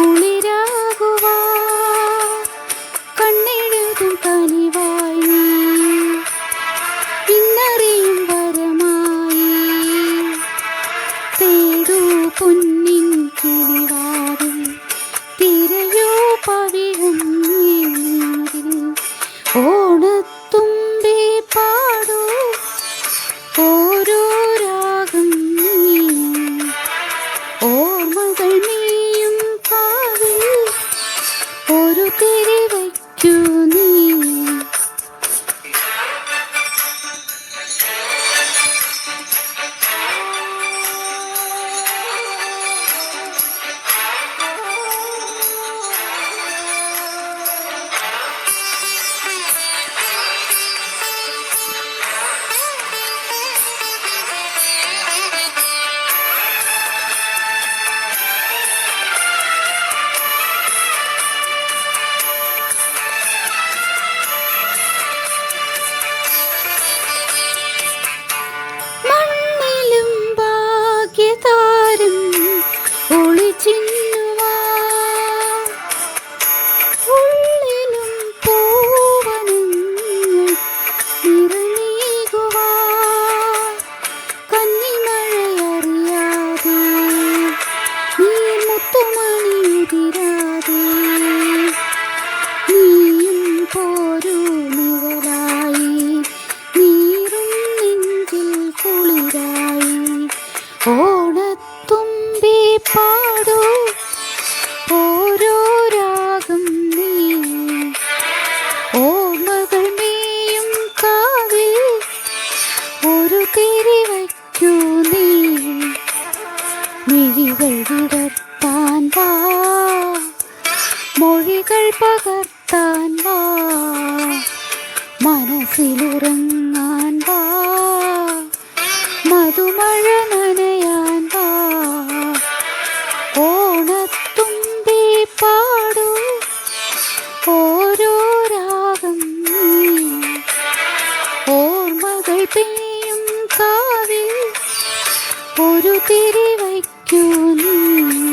Holy മൊഴികൾ വാ. മൊഴികൾ പകർത്താൻ വാ. മനസ്സിലുറങ്ങാൻ വാ. മധുമഴ നനയാൻ വാ. ഓണത്തുമ്പി പാടൂ. ഓരോ രാഗം ഓർമ്മകൾ പെയ്യും കാവിൽ. ഒരു തിരിവ চলি